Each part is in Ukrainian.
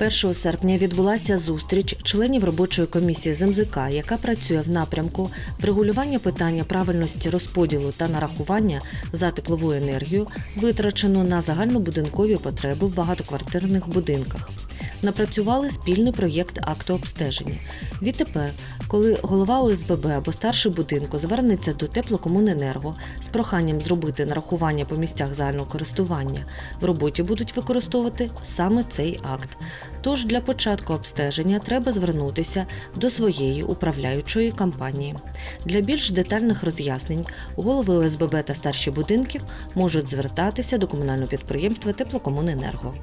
1 серпня відбулася зустріч членів робочої комісії з МЗК, яка працює в напрямку врегулювання питання правильності розподілу та нарахування за теплову енергію, витрачену на загальнобудинкові потреби в багатоквартирних будинках. Напрацювали спільний проєкт акту обстеження. Відтепер, коли голова ОСББ або старший будинку звернеться до теплокомуненерго з проханням зробити нарахування по місцях загального користування, в роботі будуть використовувати саме цей акт. Тож для початку обстеження треба звернутися до своєї управляючої компанії. Для більш детальних роз'яснень голови ОСББ та старші будинків можуть звертатися до комунального підприємства Теплокомуненерго.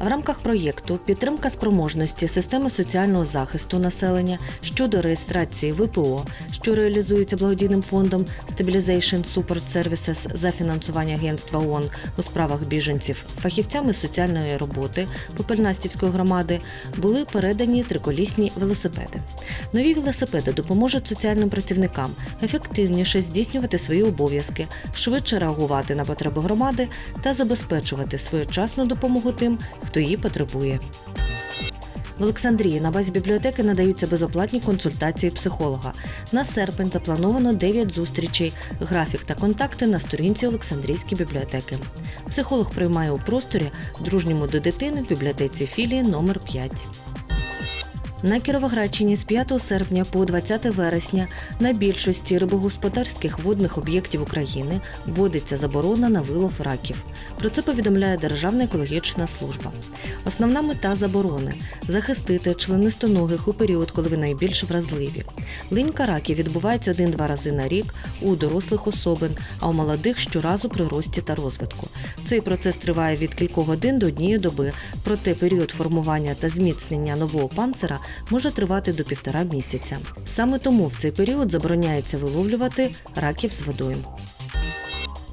В рамках проєкту Підтримка спроможності системи соціального захисту населення щодо реєстрації ВПО, що реалізується благодійним фондом Stabilization Support Services за фінансування Агентства ООН у справах біженців, фахівцями соціальної роботи Попельнастівської громади були передані триколісні велосипеди. Нові велосипеди допоможуть соціальним працівникам ефективніше здійснювати свої обов'язки, швидше реагувати на потреби громади та забезпечувати своєчасну допомогу тим, хто її потребує. В Олександрії на базі бібліотеки надаються безоплатні консультації психолога. На серпень заплановано 9 зустрічей, графік та контакти на сторінці Олександрійської бібліотеки. Психолог приймає у просторі дружньому до дитини в бібліотеці філії номер 5. На Кіровоградщині з 5 серпня по 20 вересня на більшості рибогосподарських водних об'єктів України вводиться заборона на вилов раків. Про це повідомляє Державна екологічна служба. Основна мета заборони захистити членистоногих у період, коли вони найбільш вразливі. Линька раків відбувається один-два рази на рік у дорослих особин, а у молодих щоразу при рості та розвитку. Цей процес триває від кількох годин до однієї доби, проте період формування та зміцнення нового панцира може тривати до півтора місяця. Саме тому в цей період забороняється виловлювати раків з водою.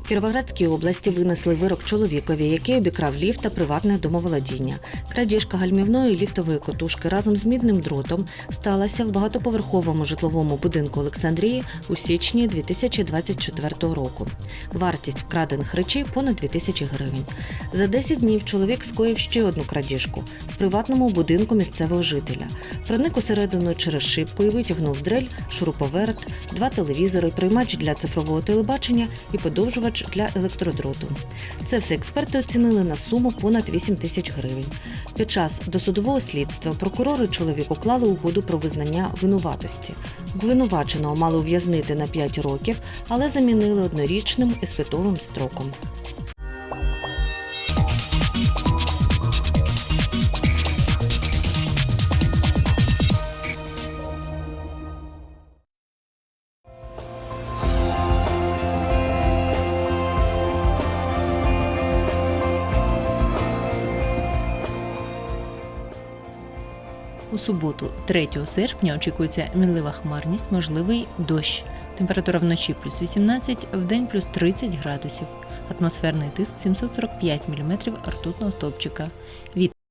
Кіровоградській області винесли вирок чоловікові, який обікрав ліфт та приватне домоволодіння. Крадіжка гальмівної ліфтової котушки разом з мідним дротом сталася в багатоповерховому житловому будинку Олександрії у січні 2024 року. Вартість вкрадених речей понад 2000 гривень. За 10 днів чоловік скоїв ще одну крадіжку в приватному будинку місцевого жителя. Проник усередину через шибку і витягнув дрель, шуруповерт, два телевізори, приймач для цифрового телебачення і подовжувач для електродроту. Це все експерти оцінили на суму понад 8 тисяч гривень. Під час досудового слідства прокурори чоловіку уклали угоду про визнання винуватості. Обвинуваченого мали ув'язнити на 5 років, але замінили однорічним іспитовим строком. У суботу, 3 серпня, очікується мінлива хмарність, можливий дощ. Температура вночі плюс 18, вдень плюс 30 градусів. Атмосферний тиск 745 мм ртутного стовпчика.